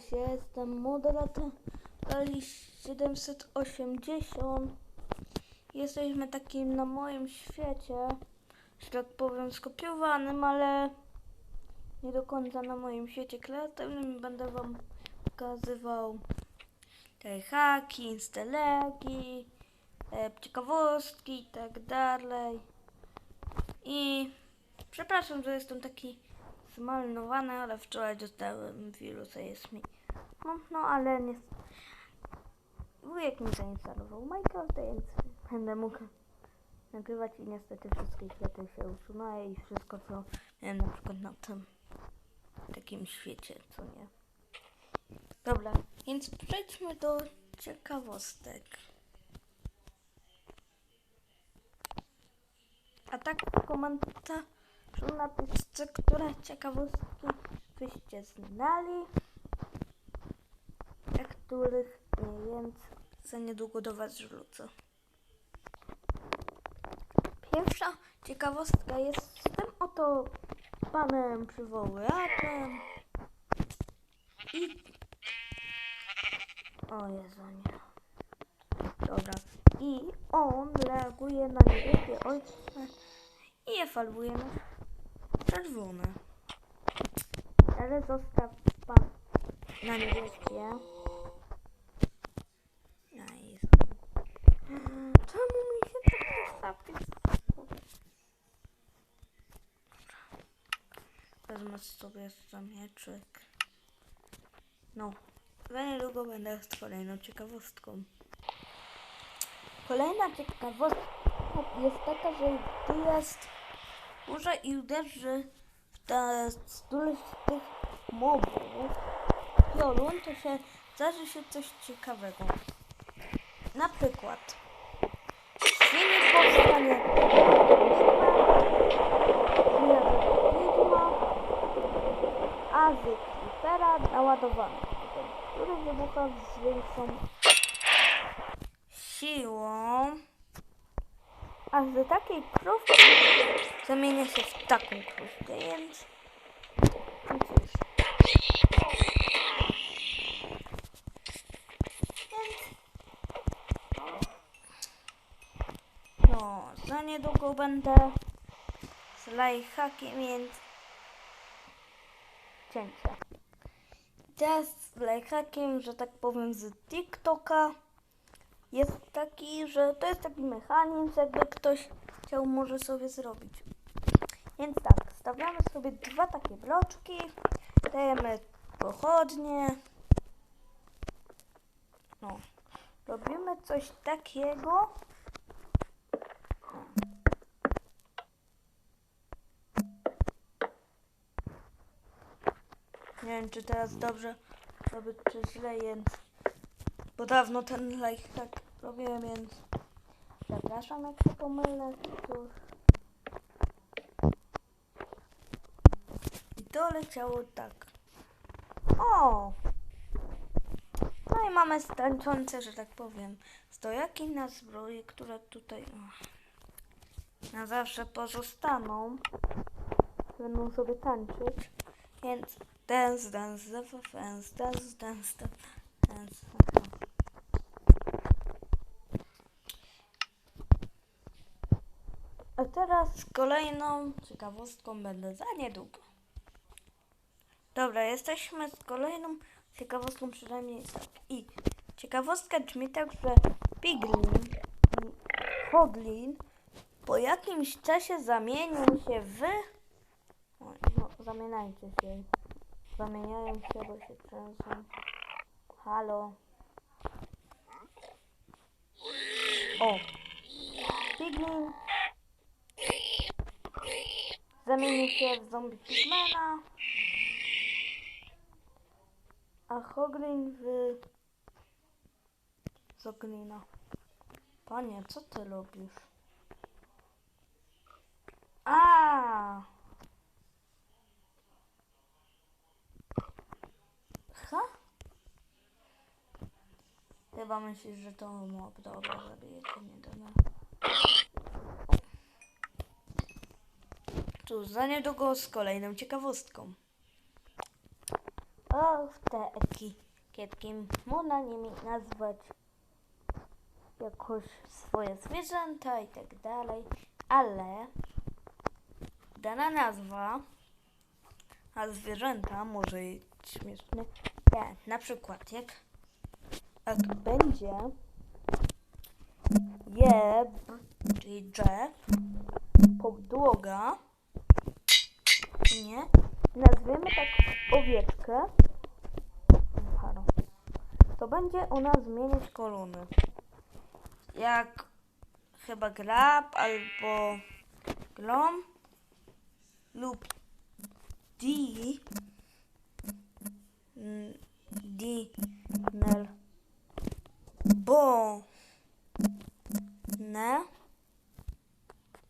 Cześć, ja jestem moderator Kali 780. Jesteśmy takim na moim świecie, że tak powiem, skopiowanym, ale nie do końca na moim świecie kreatywnym. Będę Wam pokazywał te haki, instalegi, e, ciekawostki i tak dalej. I przepraszam, że jestem taki zmarnowany, ale wczoraj dostałem wirusa, jest mi. No, no ale nie. Wujek mi zainstalował Minecraft, więc będę mógł nagrywać i niestety wszystkie kwiaty się usunęły i wszystko co miałem na przykład na tym takim świecie, co nie. Dobra, więc przejdźmy do ciekawostek. A tak w komentarzu napiszcie, które ciekawostki byście znali, a których nie, więc za niedługo do Was wrócę. Pierwsza ciekawostka jest z tym oto panem przywoływaczem i... O Jezu, nie. Dobra. I on reaguje na niebieskie ojcze i je faluje na czerwone. Ale zostaw pan na niebieskie. Jezu. Czemu mi się tak zapisał? Wezmę sobie zamieczyk. No. Za niedługo będę z kolejną ciekawostką. Kolejna ciekawostka jest taka, że gdy jest burza i uderzy w te z tych mobów piorun, to się zdarzy się coś ciekawego. Na przykład silnik powstanie widma, a z Creepera naładowany, który wybucha z większą siłą, a z takiej krówki zamienia się w taką krówkę, więc no no, za niedługo będę z lifehackiem, więc cięcie. Teraz z lifehackiem, że tak powiem, z TikToka jest taki, że to jest taki mechanizm, jakby ktoś chciał może sobie zrobić. Więc tak, stawiamy sobie dwa takie bloczki, dajemy pochodnie. No, robimy coś takiego. Nie wiem, czy teraz dobrze robię, czy źle, bo dawno ten like tak robiłem, więc przepraszam, jak się pomylę. Cóż. I to leciało tak. O! No i mamy tańczące, że tak powiem, stojaki na zbroi, które tutaj na zawsze pozostaną. Będą sobie tańczyć. Więc dance, dance, dance, dance, dance, dance. A teraz z kolejną ciekawostką będę za niedługo. Dobra, jesteśmy z kolejną ciekawostką przynajmniej tak. I ciekawostka brzmi tak, że Piglin i Hoglin po jakimś czasie zamienią się w... O, no, zamieniajcie się. Zamieniają się, bo się trzęsą. Halo. O. Piglin zamieni się w zombie pigmana, a Hoglin w Zoglina. Panie, co ty robisz? A! Ha? Chyba myślisz, że to mob. Dobra, zabiję cię, nie damy. Cóż, za niedługo z kolejną ciekawostką. O, te etykietki można nimi nazwać jakoś swoje zwierzęta i tak dalej, ale dana nazwa a zwierzęta może być śmieszne. Nie, na przykład jak, będzie jeb, czyli drzew, podłoga, owieczkę, to będzie ona zmieniać kolony. Jak chyba grab albo glom lub di mm, di nel. Bo. Ne.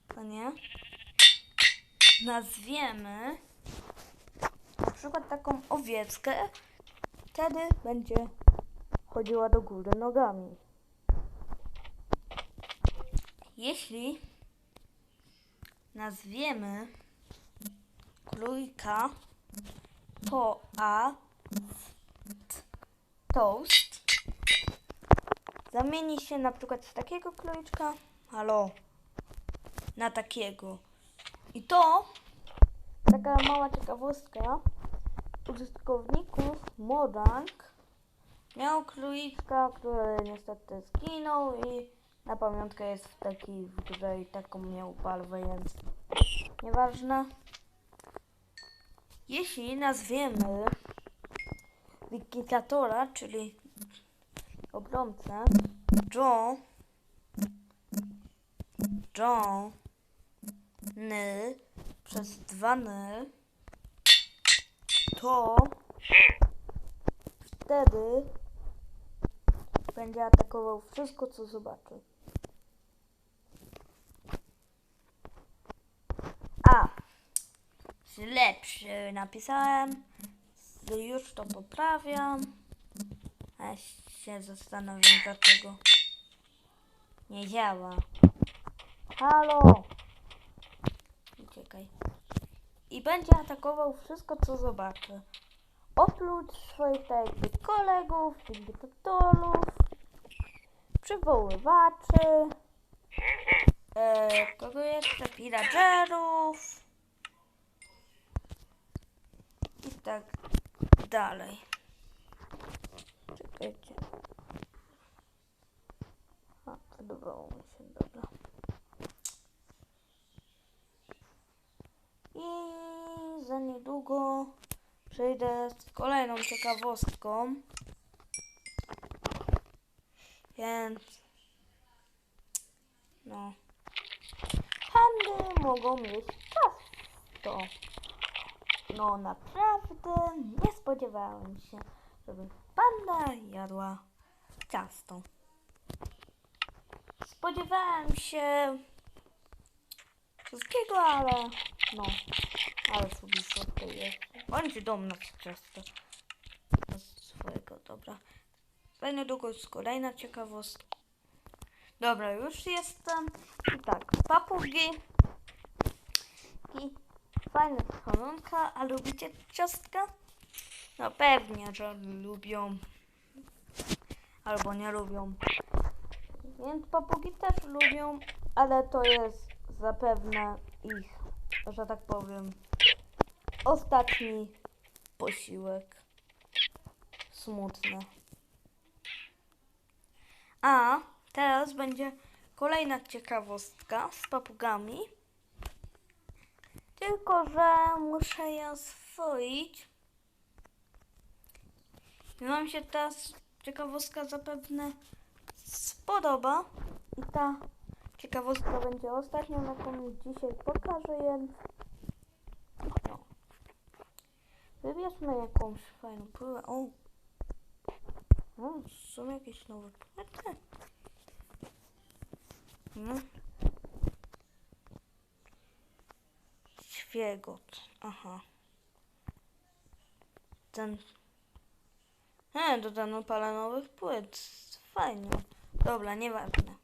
To nazwiemy na przykład taką owieckę wtedy będzie chodziła do góry nogami. Jeśli nazwiemy królika to a toast zamieni się na przykład z takiego króliczka halo na takiego. I to taka mała ciekawostka użytkowników Modang miał króliczka, który niestety zginął i na pamiątkę jest w takiej w grze i taką miał barwę, więc nieważne. Jeśli nazwiemy likidatora, czyli obrońcę, John, John, ny przez dwa ny, to wtedy będzie atakował wszystko, co zobaczy. A, źle przy- napisałem, już to poprawiam. Ja się zastanawiam, dlaczego nie działa. Halo! Uciekaj. I będzie atakował wszystko, co zobaczy. Oprócz swoich tak kolegów, dyktatorów, przywoływaczy, e, kogo jeszcze, pillagerów i tak dalej. Czekajcie. A, podobało mi się, dobra. I za niedługo przejdę z kolejną ciekawostką. Więc no. Pandy mogą mieć ciasto. No naprawdę nie spodziewałem się, żeby panda jadła ciasto. Spodziewałem się wszystkiego, ale no, ale sobie słodkie jest. Bądź dumna z ciasta. Z swojego, dobra. Za niedługo jest kolejna ciekawostka. Dobra, już jestem. I tak, papugi. I fajne koronka. A lubicie ciastka? No pewnie, że lubią. Albo nie lubią. Więc papugi też lubią, ale to jest zapewne ich, że tak powiem, ostatni posiłek. Smutny. A teraz będzie kolejna ciekawostka z papugami. Tylko, że muszę ją oswoić. Wam się ta ciekawostka zapewne spodoba. I ta ciekawostka będzie ostatnią, jaką dzisiaj pokażę. Więc... Wybierzmy jakąś fajną pływę. O! o, są jakieś nowe płyty. No. Świegot. Aha. Ten. E, dodano parę nowych płyt. Fajnie. Dobra, nieważne.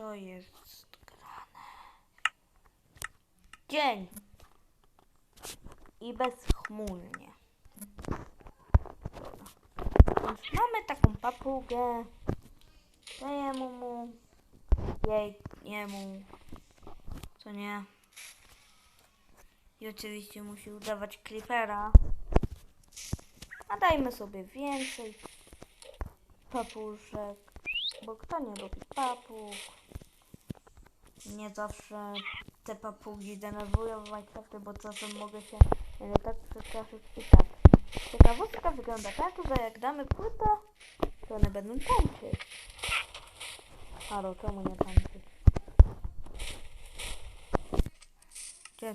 Co jest grane? Dzień. I bezchmurnie. Więc mamy taką papugę. Dajemy mu. Jej, jemu. Co nie? I oczywiście musi udawać creepera. A dajmy sobie więcej papuszek. Bo kto nie lubi papug? Nie zawsze te papugi denerwują w Minecrafcie, bo czasem mogę się e, tak przestraszyć i tak. Ciekawostka wygląda tak, że jak damy płytę, to one będą tańczyć. Halo, czemu nie tańczyć? Gdzie?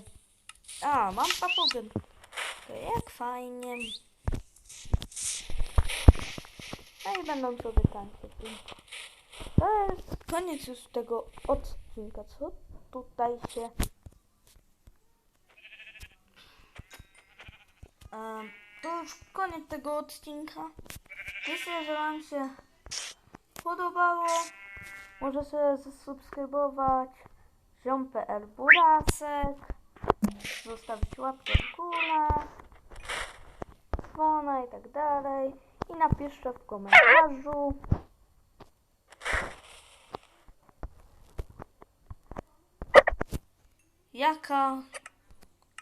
A, mam papugę. Jak fajnie. No i będą sobie tańczyć. To jest koniec już tego odcinka. Co tutaj się... Em, to już koniec tego odcinka. Myślę, że Wam się podobało. Może sobie zasubskrybować ziom.pl Burasek, zostawić łapkę w górę, dzwona i tak dalej. I napiszcie w komentarzu. Jaka,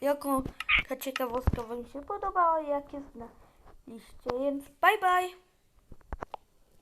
jaką ta ciekawostka Wam się podobała jakie znaliście. Więc bye bye!